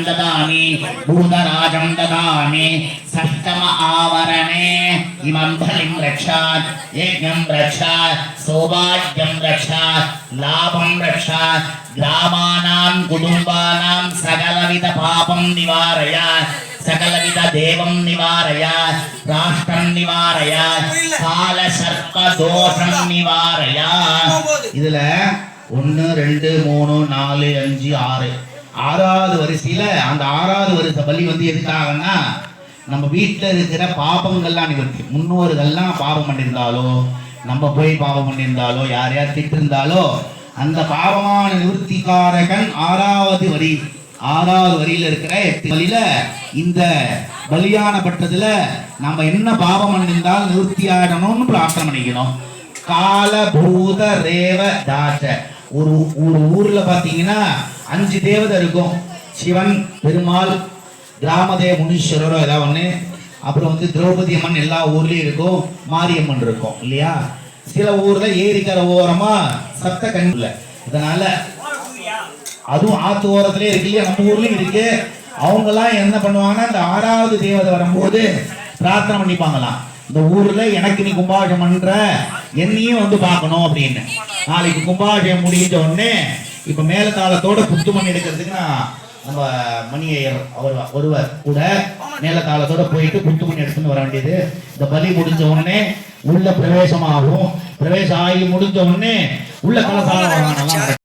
ददामि भूतराजं ददामि सप्तम आवरणे इमं बलिं रक्षात् यज्ञं रक्षात् सौभाग्यं रक्षात् लाभं रक्षात् ग्रामाणां कुटुम्बानां सकलविधपापं निवारय सकलविध देवं निवारय राष्ट्रं निवारय काल सर्प दोषं निवारय இதுல ஒன்று ரெண்டு மூணு நாலு அஞ்சு ஆறு ஆறாவது வரிசையில் அந்த ஆறாவது வரிசை பலி வந்து எதுக்காகனா நம்ம வீட்டில் இருக்கிற பாபங்கள்லாம் நிவர்த்தி முன்னோர்கள்லாம் பாவம் பண்ணியிருந்தாலோ நம்ம போய் பாவம் பண்ணியிருந்தாலோ யார் யார் திட்டிருந்தாலோ அந்த பாவமான நிவர்த்திக்காரகன் ஆறாவது வரி ஆறாவது வரியில் இருக்கிற எட்டு வழியில் இந்த பலியான நம்ம என்ன பாவம் பண்ணியிருந்தால் நிவர்த்தி ஆகணும்னு பிரார்த்தனை பண்ணிக்கணும். கால பூத ரேவ தாச ஒரு ஒரு ஊரில் பார்த்தீங்கன்னா அஞ்சு தேவதை இருக்கும். சிவன் பெருமாள் கிராமதேவ முனீஸ்வரரோ ஏதாவது ஒன்று அப்புறம் வந்து திரௌபதி அம்மன் எல்லா ஊர்லேயும் இருக்கும். மாரியம்மன் இருக்கும் இல்லையா? சில ஊரில் ஏரிக்கரை ஓரமாக சத்த கண்ணுல இதனால அதுவும் ஆத்து ஓரத்துலேயே இருக்கு இல்லையா? நம்ம ஊர்லேயும் இருக்கு. அவங்கெல்லாம் என்ன பண்ணுவாங்கன்னா இந்த ஆறாவது தேவதை வரும்போது பிரார்த்தனை பண்ணிப்பாங்களாம். இந்த ஊர்ல எனக்கு நீ கும்பாபிஷேகம் பண்ற என்னையும் வந்து பார்க்கணும் அப்படின்னு. நாளைக்கு கும்பாபிஷேகம் முடிஞ்ச உடனே இப்ப மேலதாளத்தோட புத்துமணி எடுக்கிறதுக்கு நான் நம்ம மணியர் அவர் ஒருவர் கூட மேலதாளத்தோட போயிட்டு புத்துமணி எடுத்துன்னு வர வேண்டியது. இந்த பலி முடிஞ்ச உடனே உள்ள பிரவேசமாகும். பிரவேசம் ஆகி முடிஞ்ச உடனே உள்ள கலசால